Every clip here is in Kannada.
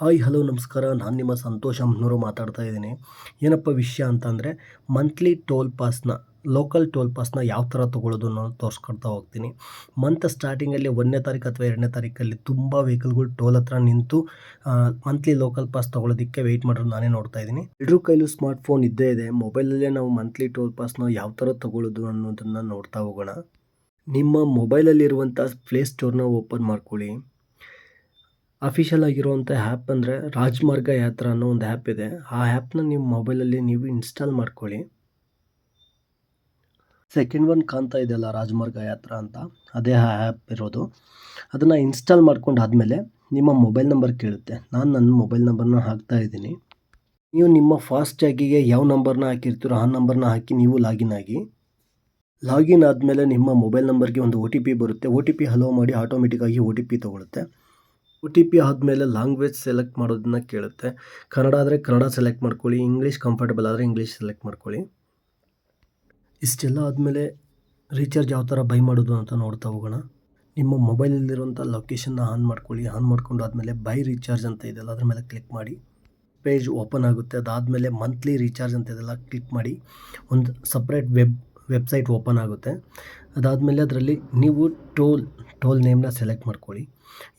ಹಾಯ್, ಹಲೋ, ನಮಸ್ಕಾರ. ನಾನು ನಿಮ್ಮ ಸಂತೋಷ್ ಅಮ್ನೂರು ಮಾತಾಡ್ತಾ ಇದ್ದೀನಿ. ಏನಪ್ಪ ವಿಷಯ ಅಂತಂದರೆ ಮಂತ್ಲಿ ಟೋಲ್ ಪಾಸ್ನ ಲೋಕಲ್ ಟೋಲ್ ಪಾಸ್ನ ಯಾವ ಥರ ತೊಗೊಳ್ಳೋದು ನಾನು ತೋರಿಸ್ಕೊಡ್ತಾ ಹೋಗ್ತೀನಿ. ಮಂತ್ ಸ್ಟಾರ್ಟಿಂಗಲ್ಲಿ ಒಂದನೇ ತಾರೀಕು ಅಥವಾ ಎರಡನೇ ತಾರೀಕಲ್ಲಿ ತುಂಬ ವೆಹಿಕಲ್ಗಳು ಟೋಲ್ ಹತ್ರ ನಿಂತು ಮಂತ್ಲಿ ಲೋಕಲ್ ಪಾಸ್ ತೊಗೊಳೋದಕ್ಕೆ ವೆಯ್ಟ್ ಮಾಡೋದು ನಾನೇ ನೋಡ್ತಾ ಇದ್ದೀನಿ. ಎಲ್ಲರೂ ಕೈಲೂ ಸ್ಮಾರ್ಟ್ ಫೋನ್ ಇದ್ದೇ ಇದೆ. ಮೊಬೈಲಲ್ಲೇ ನಾವು ಮಂತ್ಲಿ ಟೋಲ್ ಪಾಸ್ನ ಯಾವ ಥರ ತೊಗೊಳ್ಳೋದು ಅನ್ನೋದನ್ನು ನೋಡ್ತಾ ಹೋಗೋಣ. ನಿಮ್ಮ ಮೊಬೈಲಲ್ಲಿರುವಂಥ ಪ್ಲೇ ಸ್ಟೋರ್ನ ಓಪನ್ ಮಾಡ್ಕೊಳ್ಳಿ. ಅಫಿಷಿಯಲ್ ಆಗಿರುವಂಥ ಆ್ಯಪ್ ಅಂದರೆ ರಾಜಮಾರ್ಗ ಯಾತ್ರಾ ಅನ್ನೋ ಒಂದು ಆ್ಯಪ್ ಇದೆ. ಆ ಆ್ಯಪ್ನ ನಿಮ್ಮ ಮೊಬೈಲಲ್ಲಿ ನೀವು ಇನ್ಸ್ಟಾಲ್ ಮಾಡ್ಕೊಳ್ಳಿ. ಸೆಕೆಂಡ್ ಒನ್ ಕಾಣ್ತಾ ಇದೆಯಲ್ಲ, ರಾಜಮಾರ್ಗ ಯಾತ್ರಾ ಅಂತ. ಅದೇ ಆ ಆ್ಯಪ್ ಇರೋದು. ಅದನ್ನು ಇನ್ಸ್ಟಾಲ್ ಮಾಡ್ಕೊಂಡಾದಮೇಲೆ ನಿಮ್ಮ ಮೊಬೈಲ್ ನಂಬರ್ ಕೇಳುತ್ತೆ. ನಾನು ನನ್ನ ಮೊಬೈಲ್ ನಂಬರ್ನ ಹಾಕ್ತಾ ಇದ್ದೀನಿ. ನೀವು ನಿಮ್ಮ ಫಾಸ್ಟ್ಯಾಗಿಗೆ ಯಾವ ನಂಬರ್ನ ಹಾಕಿರ್ತೀರೋ ಆ ನಂಬರ್ನ ಹಾಕಿ ನೀವು ಲಾಗಿನ್ ಆಗಿ. ಲಾಗಿನ್ ಆದಮೇಲೆ ನಿಮ್ಮ ಮೊಬೈಲ್ ನಂಬರ್ಗೆ ಒಂದು ಒ ಟಿ ಪಿ ಬರುತ್ತೆ. ಒ ಟಿ ಪಿ ಹಲೋ ಮಾಡಿ ಆಟೋಮೆಟಿಕ್ಕಾಗಿ ಒ ಟಿ ಪಿ ತೊಗೊಳುತ್ತೆ. ಒ ಟಿ ಪಿ ಆದಮೇಲೆ ಲ್ಯಾಂಗ್ವೇಜ್ ಸೆಲೆಕ್ಟ್ ಮಾಡೋದನ್ನ ಕೇಳುತ್ತೆ. ಕನ್ನಡ ಆದರೆ ಕನ್ನಡ ಸೆಲೆಕ್ಟ್ ಮಾಡ್ಕೊಳ್ಳಿ, ಇಂಗ್ಲೀಷ್ ಕಂಫರ್ಟಬಲ್ ಆದರೆ ಇಂಗ್ಲೀಷ್ ಸೆಲೆಕ್ಟ್ ಮಾಡ್ಕೊಳ್ಳಿ. ಇಷ್ಟೆಲ್ಲ ಆದಮೇಲೆ ರೀಚಾರ್ಜ್ ಯಾವ ಥರ ಬೈ ಮಾಡೋದು ಅಂತ ನೋಡ್ತಾ ಹೋಗೋಣ. ನಿಮ್ಮ ಮೊಬೈಲಲ್ಲಿರುವಂಥ ಲೊಕೇಶನ್ನ ಆನ್ ಮಾಡ್ಕೊಳ್ಳಿ. ಆನ್ ಮಾಡ್ಕೊಂಡು ಆದಮೇಲೆ ಬೈ ರೀಚಾರ್ಜ್ ಅಂತ ಇದೆಲ್ಲ ಅದ್ರ ಮೇಲೆ ಕ್ಲಿಕ್ ಮಾಡಿ. ಪೇಜ್ ಓಪನ್ ಆಗುತ್ತೆ, ಅದಾದಮೇಲೆ ಮಂತ್ಲಿ ರೀಚಾರ್ಜ್ ಅಂತ ಇದೆಲ್ಲ ಕ್ಲಿಕ್ ಮಾಡಿ. ಒಂದು ಸಪ್ರೇಟ್ ವೆಬ್ ವೆಬ್ಸೈಟ್ ಓಪನ್ ಆಗುತ್ತೆ. ಅದಾದಮೇಲೆ ಅದರಲ್ಲಿ ನೀವು ಟೋಲ್ ಟೋಲ್ ನೇಮ್ನ ಸೆಲೆಕ್ಟ್ ಮಾಡ್ಕೊಳ್ಳಿ.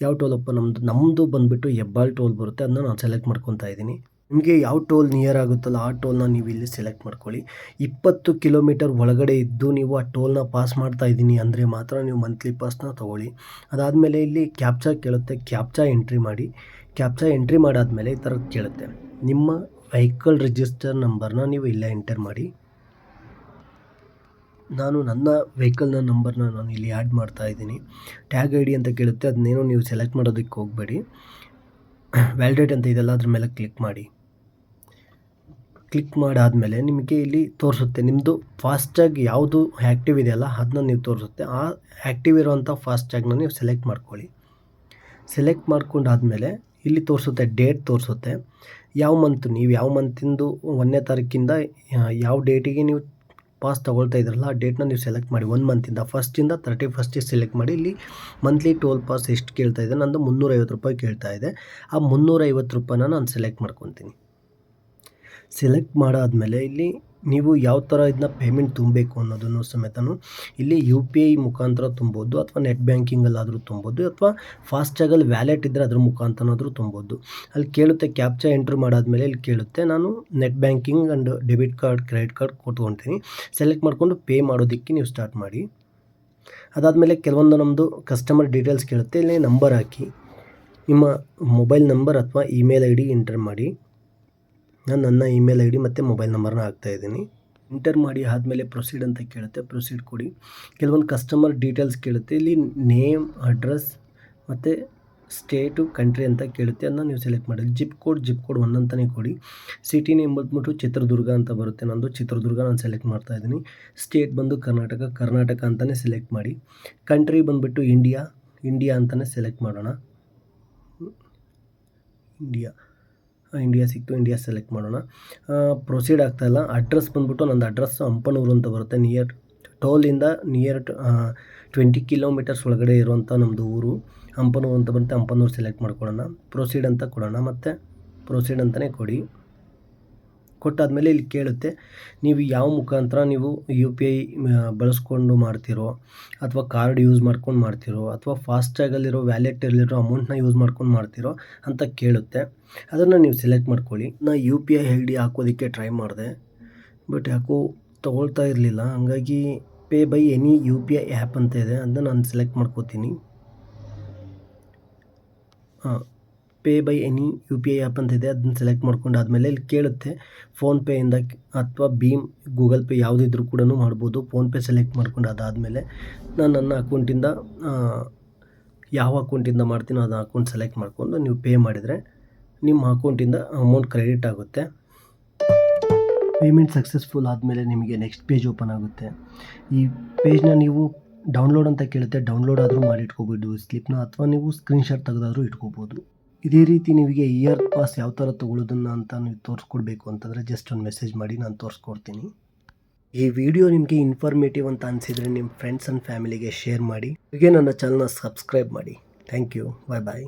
ಯಾವ ಟೋಲ್ ಟೋಲಪ್ಪ ನಮ್ಮದು ನಮ್ಮದು ಬಂದುಬಿಟ್ಟು ಹೆಬ್ಬಾಳ್ ಟೋಲ್ ಬರುತ್ತೆ, ಅದನ್ನ ನಾನು ಸೆಲೆಕ್ಟ್ ಮಾಡ್ಕೊತಾ ಇದ್ದೀನಿ. ನಿಮಗೆ ಯಾವ ಟೋಲ್ ನಿಯರ್ ಆಗುತ್ತಲ್ಲ, ಆ ಟೋಲ್ನ ನೀವು ಇಲ್ಲಿ ಸೆಲೆಕ್ಟ್ ಮಾಡ್ಕೊಳ್ಳಿ. ಇಪ್ಪತ್ತು ಕಿಲೋಮೀಟರ್ ಒಳಗಡೆ ಇದ್ದು ನೀವು ಆ ಟೋಲ್ನ ಪಾಸ್ ಮಾಡ್ತಾ ಇದ್ದೀನಿ ಅಂದರೆ ಮಾತ್ರ ನೀವು ಮಂತ್ಲಿ ಪಾಸ್ನ ತೊಗೊಳ್ಳಿ. ಅದಾದಮೇಲೆ ಇಲ್ಲಿ ಕ್ಯಾಪ್ಚಾ ಕೇಳುತ್ತೆ, ಕ್ಯಾಪ್ಚಾ ಎಂಟ್ರಿ ಮಾಡಿ. ಕ್ಯಾಪ್ಚಾ ಎಂಟ್ರಿ ಮಾಡಾದಮೇಲೆ ಈ ಥರ ಕೇಳುತ್ತೆ. ನಿಮ್ಮ ವೆಹಿಕಲ್ ರಿಜಿಸ್ಟರ್ ನಂಬರ್ನ ನೀವು ಇಲ್ಲೇ ಎಂಟರ್ ಮಾಡಿ. ನಾನು ನನ್ನ ವೆಹಿಕಲ್ನ ನಂಬರ್ನ ನಾನು ಇಲ್ಲಿ ಆ್ಯಡ್ ಮಾಡ್ತಾ ಇದ್ದೀನಿ. ಟ್ಯಾಗ್ ಐ ಡಿ ಅಂತ ಕೇಳುತ್ತೆ ಅದನ್ನೇನು ನೀವು ಸೆಲೆಕ್ಟ್ ಮಾಡೋದಕ್ಕೆ ಹೋಗಬೇಡಿ. ವ್ಯಾಲಿಡೇಟ್ ಅಂತ ಇದೆಲ್ಲ ಅದ್ರ ಮೇಲೆ ಕ್ಲಿಕ್ ಮಾಡಿ. ಕ್ಲಿಕ್ ಮಾಡಾದಮೇಲೆ ನಿಮಗೆ ಇಲ್ಲಿ ತೋರಿಸುತ್ತೆ ನಿಮ್ಮದು ಫಾಸ್ಟ್ಯಾಗ್ ಯಾವುದು ಆ್ಯಕ್ಟಿವ್ ಇದೆಯಲ್ಲ ಅದನ್ನ ನೀವು ತೋರಿಸುತ್ತೆ. ಆ ಆ್ಯಕ್ಟಿವ್ ಇರೋವಂಥ ಫಾಸ್ಟ್ಯಾಗ್ನ ನೀವು ಸೆಲೆಕ್ಟ್ ಮಾಡ್ಕೊಳ್ಳಿ. ಸೆಲೆಕ್ಟ್ ಮಾಡ್ಕೊಂಡಾದಮೇಲೆ ಇಲ್ಲಿ ತೋರಿಸುತ್ತೆ, ಡೇಟ್ ತೋರಿಸುತ್ತೆ. ಯಾವ ಮಂತ್, ನೀವು ಯಾವ ಮಂತಿಂದು ಒಂದನೇ ತಾರೀಕಿಂದ ಯಾವ ಡೇಟಿಗೆ ನೀವು ಪಾಸ್ ತೊಗೊಳ್ತಾ ಇದ್ರಲ್ಲ, ಆ ಡೇಟ್ನ ನೀವು ಸೆಲೆಕ್ಟ್ ಮಾಡಿ ಒನ್ ಮಂತಿಂದ ಫಸ್ಟಿಂದ ತರ್ಟಿ ಫಸ್ಟಿಗೆ ಸೆಲೆಕ್ಟ್ ಮಾಡಿ, ಇಲ್ಲಿ ಮಂತ್ಲಿ ಟೋಲ್ ಪಾಸ್ ಎಷ್ಟು ಕೇಳ್ತಾ ಇದೆ, ನಂದು ಮುನ್ನೂರೈವತ್ತು ರೂಪಾಯಿ ಕೇಳ್ತಾ ಇದೆ. ಆ ಮುನ್ನೂರೈವತ್ತು ರೂಪಾಯಿನ ನಾನು ಸೆಲೆಕ್ಟ್ ಮಾಡ್ಕೊತೀನಿ. ಸೆಲೆಕ್ಟ್ ಮಾಡಾದಮೇಲೆ ಇಲ್ಲಿ ನೀವು ಯಾವ ಥರ ಇದನ್ನ ಪೇಮೆಂಟ್ ತುಂಬಬೇಕು ಅನ್ನೋದನ್ನು ಸಮೇತನು ಇಲ್ಲಿ ಯು ಪಿ ಐ ಮುಖಾಂತರ ತುಂಬೋದು ಅಥವಾ ನೆಟ್ ಬ್ಯಾಂಕಿಂಗಲ್ಲಾದರೂ ತುಂಬೋದು ಅಥವಾ ಫಾಸ್ಟ್ಯಾಗಲ್ಲಿ ವ್ಯಾಲೆಟ್ ಇದ್ದರೆ ಅದ್ರ ಮುಖಾಂತರನಾದರೂ ತುಂಬೋದು. ಅಲ್ಲಿ ಕೇಳುತ್ತೆ ಕ್ಯಾಪ್ಚಾ ಎಂಟ್ರ್ ಮಾಡಾದಮೇಲೆ ಇಲ್ಲಿ ಕೇಳುತ್ತೆ, ನಾನು net banking and debit card credit card ಕೊಟ್ಕೊತೀನಿ select ಮಾಡಿಕೊಂಡು ಪೇ ಮಾಡೋದಕ್ಕೆ ನೀವು ಸ್ಟಾರ್ಟ್ ಮಾಡಿ. ಅದಾದಮೇಲೆ ಕೆಲವೊಂದು ನಮ್ಮದು ಕಸ್ಟಮರ್ ಡೀಟೇಲ್ಸ್ ಕೇಳುತ್ತೆ. ಇಲ್ಲಿ ನಂಬರ್ ಹಾಕಿ, ನಿಮ್ಮ ಮೊಬೈಲ್ ನಂಬರ್ ಅಥವಾ ಇಮೇಲ್ ಐ ಡಿ ಎಂಟರ್ ಮಾಡಿ. ನಾನು ನನ್ನ ಇಮೇಲ್ ಐ ಡಿ ಮತ್ತು ಮೊಬೈಲ್ ನಂಬರ್ನ ಹಾಕ್ತಾಯಿದ್ದೀನಿ ಎಂಟರ್ ಮಾಡಿ ಆದಮೇಲೆ ಪ್ರೊಸೀಡ್ ಅಂತ ಕೇಳುತ್ತೆ ಪ್ರೊಸೀಡ್ ಕೊಡಿ. ಕೆಲವೊಂದು ಕಸ್ಟಮರ್ ಡೀಟೇಲ್ಸ್ ಕೇಳುತ್ತೆ, ಇಲ್ಲಿ ನೇಮ್ ಅಡ್ರೆಸ್ ಮತ್ತು ಸ್ಟೇಟು ಕಂಟ್ರಿ ಅಂತ ಕೇಳುತ್ತೆ, ಅದನ್ನ ನೀವು ಸೆಲೆಕ್ಟ್ ಮಾಡಿ. Zip code zip code one ಅಂತಲೇ ಕೊಡಿ. ಸಿಟಿ ನೇಮ್ ಬಂದ್ಬಿಟ್ಟು ಚಿತ್ರದುರ್ಗ ಅಂತ ಬರುತ್ತೆ, ನಂದು ಚಿತ್ರದುರ್ಗ ನಾನು ಸೆಲೆಕ್ಟ್ ಮಾಡ್ತಾ ಇದ್ದೀನಿ. ಸ್ಟೇಟ್ ಬಂದು ಕರ್ನಾಟಕ ಕರ್ನಾಟಕ ಅಂತಲೇ ಸೆಲೆಕ್ಟ್ ಮಾಡಿ. ಕಂಟ್ರಿ ಬಂದುಬಿಟ್ಟು ಇಂಡಿಯಾ ಇಂಡಿಯಾ ಅಂತಲೇ ಸೆಲೆಕ್ಟ್ ಮಾಡೋಣ. ಇಂಡಿಯಾ ಇಂಡಿಯಾ ಸಿಕ್ತು ಇಂಡಿಯಾ ಸೆಲೆಕ್ಟ್ ಮಾಡೋಣ. ಪ್ರೊಸೀಡ್ ಆಗ್ತಾಯಿಲ್ಲ ಅಡ್ರೆಸ್ ಬಂದ್ಬಿಟ್ಟು ನಂದು ಅಡ್ರೆಸ್ ಹಂಪನೂರು ಅಂತ ಬರುತ್ತೆ. ನಿಯರ್ ಟೋಲಿಂದ ನಿಯರ್ ಟ್ವೆಂಟಿ ಕಿಲೋಮೀಟರ್ಸ್ ಒಳಗಡೆ ಇರುವಂಥ ನಮ್ಮದು ಊರು. ಹಂಪನೂರು ಅಂತ ಬರುತ್ತೆ. ಹಂಪನೂರು ಸೆಲೆಕ್ಟ್ ಮಾಡ್ಕೊಳ್ಳೋಣ. ಪ್ರೊಸೀಡ್ ಅಂತ ಕೊಡೋಣ. ಮತ್ತು ಪ್ರೊಸೀಡ್ ಅಂತಲೇ ಕೊಡಿ. ಕೊಟ್ಟಾದಮೇಲೆ ಇಲ್ಲಿ ಕೇಳುತ್ತೆ, ನೀವು ಯಾವ ಮುಖಾಂತರ ನೀವು ಯು ಪಿ ಐ ಬಳಸ್ಕೊಂಡು ಮಾಡ್ತಿರೋ ಅಥವಾ ಕಾರ್ಡ್ ಯೂಸ್ ಮಾಡ್ಕೊಂಡು ಮಾಡ್ತಿರೋ ಅಥವಾ ಫಾಸ್ಟ್ಯಾಗಲ್ಲಿರೋ ವ್ಯಾಲೆಟಲ್ಲಿರೋ ಅಮೌಂಟ್ನ ಯೂಸ್ ಮಾಡ್ಕೊಂಡು ಮಾಡ್ತಿರೋ ಅಂತ ಕೇಳುತ್ತೆ. ಅದನ್ನು ನೀವು ಸೆಲೆಕ್ಟ್ ಮಾಡ್ಕೊಳ್ಳಿ. ನಾ U P I I D ಹಾಕೋದಕ್ಕೆ ಟ್ರೈ ಮಾಡಿದೆ, ಬಟ್ ಯಾಕೋ ತೊಗೊಳ್ತಾ ಇರಲಿಲ್ಲ. ಹಾಗಾಗಿ pay by any U P I app ಅಂತ ಇದೆ, ಅದನ್ನ ನಾನು ಸೆಲೆಕ್ಟ್ ಮಾಡ್ಕೋತೀನಿ. ಹಾಂ pay by any U P I app ಅಂತ ಇದೆ ಅದನ್ನ ಸೆಲೆಕ್ಟ್ ಮಾಡ್ಕೊಂಡು ಆದಮೇಲೆ ಇಲ್ಲಿ ಕೇಳುತ್ತೆ. ಫೋನ್ಪೇಯಿಂದ ಅಥವಾ ಭೀಮ್ ಗೂಗಲ್ ಪೇ ಯಾವುದಿದ್ರೂ ಕೂಡ ಮಾಡ್ಬೋದು. ಫೋನ್ಪೇ ಸೆಲೆಕ್ಟ್ ಮಾಡ್ಕೊಂಡು ಅದಾದಮೇಲೆ ನಾನು ನನ್ನ ಅಕೌಂಟಿಂದ ಯಾವ ಅಕೌಂಟಿಂದ ಮಾಡ್ತೀನೋ ಅದು ಅಕೌಂಟ್ ಸೆಲೆಕ್ಟ್ ಮಾಡಿಕೊಂಡು ನೀವು ಪೇ ಮಾಡಿದರೆ ನಿಮ್ಮ ಅಕೌಂಟಿಂದ ಅಮೌಂಟ್ ಕ್ರೆಡಿಟ್ ಆಗುತ್ತೆ. ಪೇಮೆಂಟ್ ಸಕ್ಸಸ್ಫುಲ್ ಆದಮೇಲೆ ನಿಮಗೆ ನೆಕ್ಸ್ಟ್ ಪೇಜ್ ಓಪನ್ ಆಗುತ್ತೆ. ಈ ಪೇಜ್ನ ನೀವು ಡೌನ್ಲೋಡ್ ಅಂತ ಕೇಳುತ್ತೆ. ಡೌನ್ಲೋಡ್ ಆದರೂ ಮಾಡಿ ಇಟ್ಕೋಬೋದು. ಸ್ಲಿಪ್ನ ಅಥವಾ ನೀವು ಸ್ಕ್ರೀನ್ಶಾಟ್ ತೆಗೆದಾದರೂ ಇಟ್ಕೋಬೋದು. ಇದೇ ರೀತಿ ನಿಮಗೆ ಇಯರ್ ಪಾಸ್ ಯಾವ ಥರ ತೊಗೊಳ್ಳೋದನ್ನು ಅಂತ ನೀವು ತೋರಿಸ್ಕೊಡ್ಬೇಕು ಅಂತಂದರೆ ಜಸ್ಟ್ ಒಂದು ಮೆಸೇಜ್ ಮಾಡಿ ನಾನು ತೋರಿಸ್ಕೊಡ್ತೀನಿ. ಈ ವಿಡಿಯೋ ನಿಮಗೆ ಇನ್ಫಾರ್ಮೇಟಿವ್ ಅಂತ ಅನಿಸಿದರೆ ನಿಮ್ಮ ಫ್ರೆಂಡ್ಸ್ ಆ್ಯಂಡ್ ಫ್ಯಾಮಿಲಿಗೆ ಶೇರ್ ಮಾಡಿ, ಹೀಗೆ ನನ್ನ ಚಾನಲ್ನ ಸಬ್ಸ್ಕ್ರೈಬ್ ಮಾಡಿ. Thank you bye bye